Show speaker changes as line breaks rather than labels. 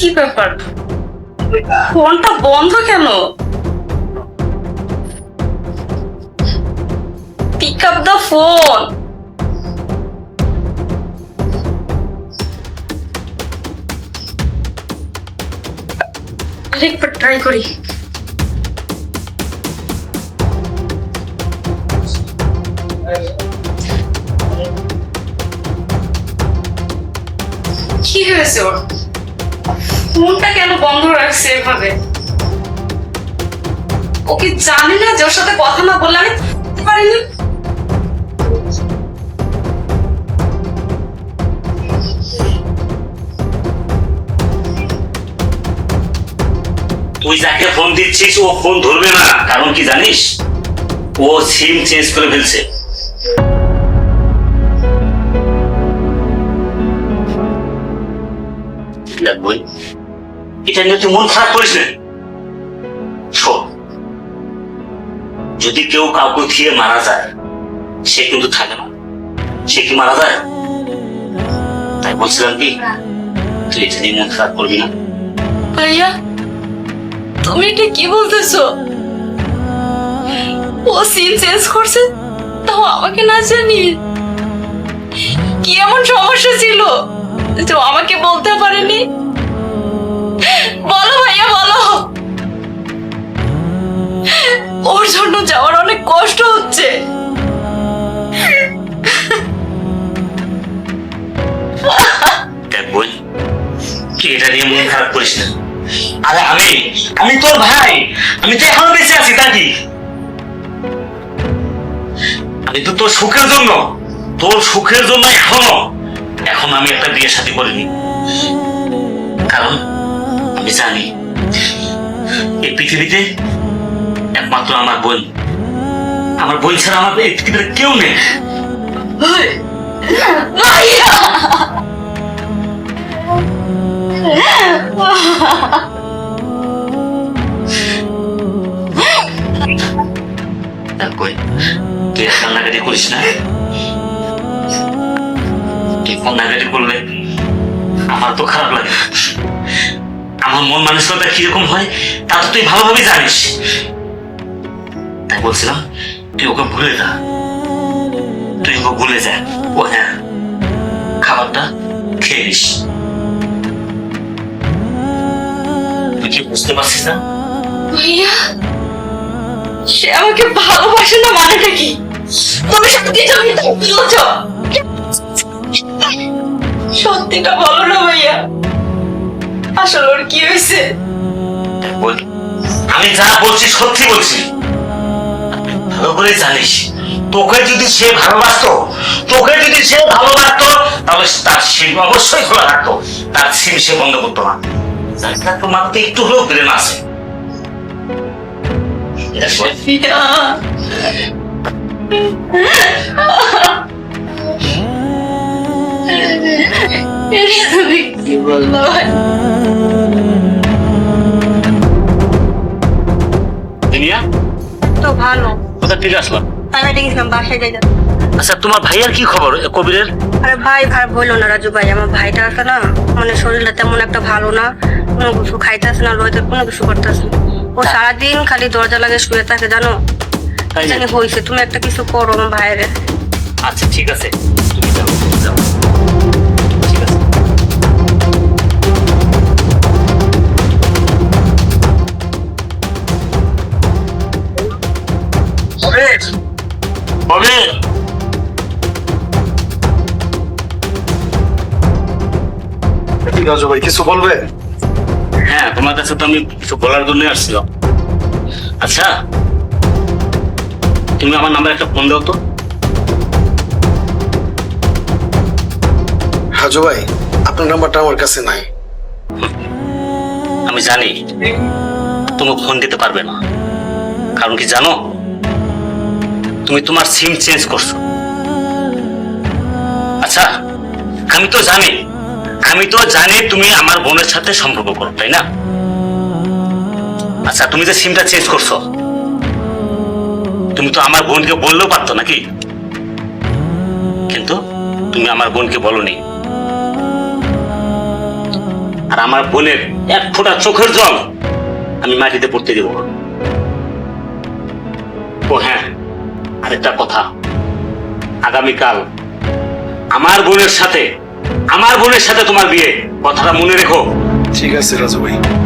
কি ব্যাপার? ফোনটা বন্ধ কেন? পিক আপ দ্য ফোন আরেকবার ট্রাই করি। কি হয়েছে ওর? ফোনটা কেন বন্ধ রাখছে এভাবে? ও কি জানে না যে ওর সাথে কথা না বললে আমি পারিনি?
তুই যাকে ফোন দিচ্ছিস, ও ফোন ধরবে না। কারণ কি জানিস? ও সিম চেঞ্জ করে ফেলছে। বই এটা নিয়ে তুই মন খারাপ করিস না। যদি কেউ কাউকে খেয়ে মারা যায়, সে কিন্তু থাকে না। সে কি মারা যায়? তাই বলছিলাম কি, তুই এটা নিয়ে মন খারাপ করবি না।
ভাইয়া, তুমি এটা কি বলতেছো? ও সিন চেঞ্জ করছে, তাও আমাকে না জানি কি এমন সমস্যা ছিল? তো আমাকে বলতে পারেনি? বলো ভাইয়া, বলো। ওর জন্য যাওয়ার অনেক কষ্ট হচ্ছে।
মন খারাপ করিস না। আরে আমি আমি তোর ভাই, আমি তো এখনও আমি তো তোর সুখের জন্য, তোর সুখের জন্য এখনও এখন আমি একটা বিয়ে শাদী করিনি। কারণ আমি জানি এই পৃথিবীতে একমাত্র আমার বোন। আমার বোন ছাড়া আমার এই পৃথিবীতে কেউ নেই। কই তুই কান্নাকাটি করিস না? কান্নাকাটি করলে আমার তো খারাপ লাগে। আমার মন মানসিকতা কীরকম হয়, তা তো তুই ভালোভাবে জানিস। তাই বলছিলাম, তুই ওকে ভুলে যা। তুই ওকে ভুলে যা। ও হ্যাঁ খাবারটা খেয়ে নিস। তুই কি বুঝতে পারছিস না?
ভাইয়া, সে আমাকে ভালোবাসে না মানেটা কি? তুমি সত্যি বলছ সত্যিটা বলো না ভাইয়া। আসলে ওর কি হয়েছে?
আমি যা বলছি সত্যি বলছি। ভালো করে জানিস তোকে যদি সে ভালোবাসতো তোকে যদি সে ভালোবাসতো তাহলে তার সিম অবশ্যই খোলা থাকতো তার সিম সে বন্ধ করতো না। কারণে তোমার তো একটু হলেও ব্রেন আছে। দেখ
কি বলল
দুনিয়া?
তো ভালো।
কোথা থেকে আসলাম?
আমি এটা বাসায় যাই
আচ্ছা তোমার ভাইয়ার কি খবর কবিরের?
আরে ভাই ভাই বলল না রাজু ভাই আমার ভাইটা আছে না মানে শরীরটা তেমন একটা ভালো না কোনো কিছু খাইতেছে না লইতে কোনো কিছু করতেছে না। ও সারাদিন খালি দরজা লাগে শুয়ে থাকে জানো? জানি হয়েছে তুমি একটা কিছু করো আমার ভাইয়ের।
আচ্ছা ঠিক আছে।
ভাই কিছু বলবে?
হ্যাঁ তোমার কাছে তো আমি কিছু বলার জন্য আসছিলাম। আচ্ছা তুমি আমার নাম্বার একটা ফোন দাও তো।
হাজু ভাই, আপনার নাম্বারটা আমার কাছে নাই।
আমি জানি তুমি ফোন দিতে পারবে না। কারণ কি জানো? তুমি তোমার সিম চেঞ্জ করছ। আচ্ছা আমি তো জানি, আমি তো জানি তুমি আমার বোনের সাথে সম্পর্ক করো, তাই না? আচ্ছা তুমি যে সিমটা চেঞ্জ করছ, তুমি তো আমার বোনকে বললেও পারতো নাকি? কিন্তু তুমি আমার বোনকে বলনি। আর আমার বোনের এক ফোঁটা চোখের জল আমি মাটিতে পড়তে দেব। ও হ্যাঁ আরেকটা কথা। আগামীকাল আমার বোনের সাথে, আমার বোনের সাথে তোমার বিয়ে। কথাটা মনে রেখো।
ঠিক আছে রাজু ভাই।